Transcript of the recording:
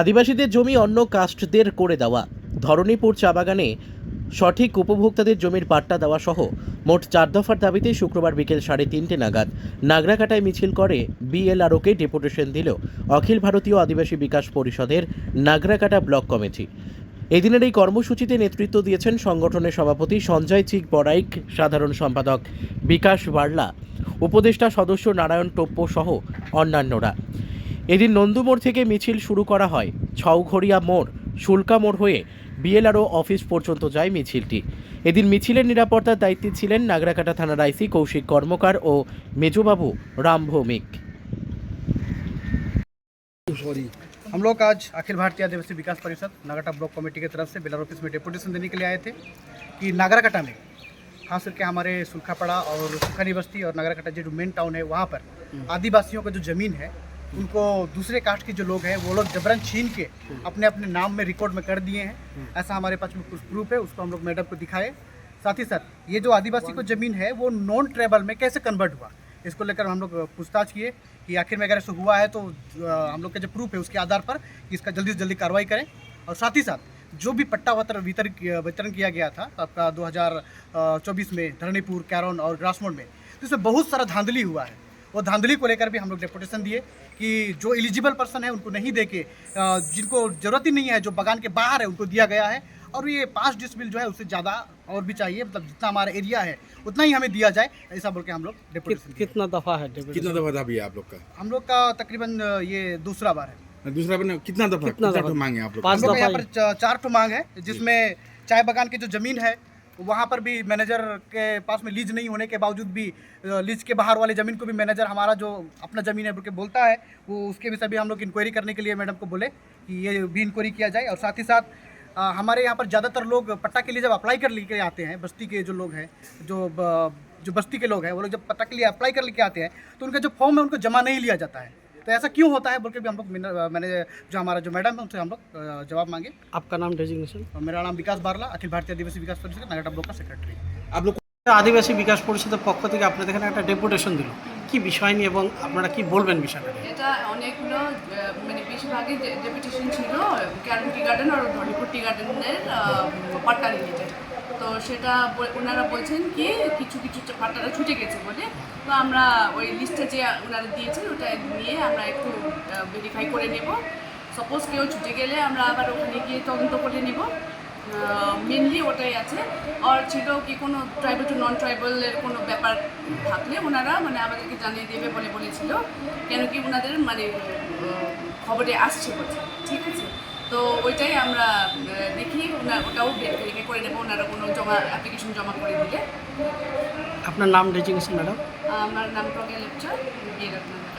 আদিবাসীদের জমি অন্য কাস্টদের করে দেওয়া। ধরণীপুর চা বাগানে সঠিক উপভোক্তাদের জমির পাট্টা দেওয়া সহ মোট চার দফার দাবিতে শুক্রবার বিকেল সাড়ে তিনটে নাগাদ নাগরাকাটায় মিছিল করে বিএলআরওকে ডেপুটেশন দিল অখিল ভারতীয় আদিবাসী বিকাশ পরিষদের নাগরাকাটা ব্লক কমিটি। এদিনের এই কর্মসূচিতে নেতৃত্ব দিয়েছেন সংগঠনের সভাপতি সঞ্জয় চিক বড়াইক, সাধারণ সম্পাদক বিকাশ বার্লা, উপদেষ্টা সদস্য নারায়ণ টোপ্প সহ অন্যান্যরা। এদিন নন্দুমোড় থেকে মিছিল শুরু করা হয় ছৌঘড়িয়া মোড় শুল্কা মোড় হয়ে বিএলআরও অফিস পর্যন্ত যায় মিছিলটি এদিন মিছিলের নিরাপত্তার দায়িত্বে ছিলেন নাগরাকাটা থানার আইসি কৌশিক কর্মকার ও মেজবাবু রাম ভৌমিক सॉरी हम लोग आज अखिल भारतीय आदिवासी विकास परिषद नागराटा ब्लॉक कमेटी की तरफ से बेलर ऑफिस में डेपुटेशन देने के लिए आए थे कि नागराकटा में खास करके हमारे सुलखापड़ा और सुखानी बस्ती और नागराकटा जो मेन टाउन है वहाँ पर आदिवासियों का जो ज़मीन है उनको दूसरे कास्ट के जो लोग हैं, वो लोग जबरन छीन के अपने अपने नाम में रिकॉर्ड में कर दिए हैं। ऐसा हमारे पास में कुछ प्रूफ है, उसको हम लोग मैडम को दिखाए। साथ ही साथ, ये जो आदिवासी को ज़मीन है, वो नॉन ट्रेबल में कैसे कन्वर्ट हुआ? इसको लेकर हम लोग पूछताछ किए कि आखिर में अगर ऐसा हुआ है तो हम लोग का जो प्रूफ है, उसके आधार पर कि इसका जल्दी से जल्दी कार्रवाई करें। और साथ ही साथ, जो भी पट्टा वत्र वितर वितरण किया गया था, आपका 2024 में धरणीपुर, कैरोन और ग्रासमोड में तो इसमें बहुत सारा धांधली हुआ है। वो धांधली को लेकर भी हम लोग डेपुटेशन दिए कि जो एलिजिबल पर्सन है उनको नहीं दे के जिनको ज़रूरत ही नहीं है जो बगान के बाहर है उनको दिया गया है। और ये पाँच डिसमिल जो है उससे ज़्यादा और भी चाहिए मतलब जितना हमारा एरिया है उतना ही हमें दिया जाए ऐसा बोल के हम लोग डेपुटेशन कित, कितना दफ़ा है कितना दफ़ा था भैया आप लोग का? हम लोग का तकरीबन ये दूसरा बार है। दूसरा बने कितना दफ़ा? कितना दफ़ा? मांगे आप लोग पाँच हम यहाँ पर चार ठो मांग है जिसमें चाय बागान की जो ज़मीन है वहाँ पर भी मैनेजर के पास में लीज नहीं होने के बावजूद भी लीज के बाहर वाले ज़मीन को भी मैनेजर हमारा जो अपना ज़मीन है बोल बोलता है वो उसके भी हम लोग इंक्वायरी करने के लिए मैडम को बोले कि ये भी इंक्वायरी किया जाए। और साथ ही साथ अ, हमारे यहाँ पर ज़्यादातर लोग पट्टा के लिए जब अप्लाई कर लेके आते हैं बस्ती के जो लोग हैं जो जो बस्ती के लोग हैं वो लोग जब पट्टा के लिए अप्लाई कर लेके आते हैं तो उनका जो फॉर्म है उनको जमा नहीं लिया जाता है। तो ऐसा क्यों होता है बोल के भी हम लोग मिन- मैंने जो हमारा जो मैडम है उनसे हम लोग अ, जवाब मांगे आपका नाम डेजिग्नेशन और मेरा नाम विकास बारला अखिल भारतीय आदिवासी विकास परिषद नागाटा ब्लॉक का सेक्रेटरी आप लोग আদিবাসী বিকাশ পরিষদের পক্ষ থেকে আপনাদের এখানে একটা ডেপুটেশন দিল কি বিষয় নিয়ে এবং আপনারা কি বলবেন বিষয়টা নিয়ে? এটা অনেকগুলো আহ, মানে বেশিরভাগই ডেপুটেশন ছিল ক্যারন টি গার্ডেন আর ধনীপুর টি গার্ডেনের পাট্টা রিলেটেড তো সেটা ওনারা বলছেন কি, কিছু কিছু পাট্টারা ছুটে গেছে বলে। তো আমরা ওই লিস্টে যে ওনারা দিয়েছেন, ওটা নিয়ে আমরা একটু ভেরিফাই করে নেব। সাপোজ কেউ ছুটে গেলে আমরা আবার ওখানে গিয়ে তদন্ত করে নেব। মেনলি ওটাই আছে। আর ছিল কি কোনো ট্রাইবাল টু নন ট্রাইবালের কোনো ব্যাপার থাকলে ওনারা মানে আমাদেরকে জানিয়ে দেবে বলে বলেছিল। কেন কি ওনাদের মানে খবরে আসছে বলছে। ঠিক আছে? তো ওইটাই আমরা দেখি ওটাও ভেরিফাই করে নেব ওনারা কোনো জমা অ্যাপ্লিকেশন জমা করে দিলে। আপনার নাম ডেজিগনেশন ম্যাডাম? আমার নাম প্রজ্ঞা লেপচার বিয়ে রত্নাগার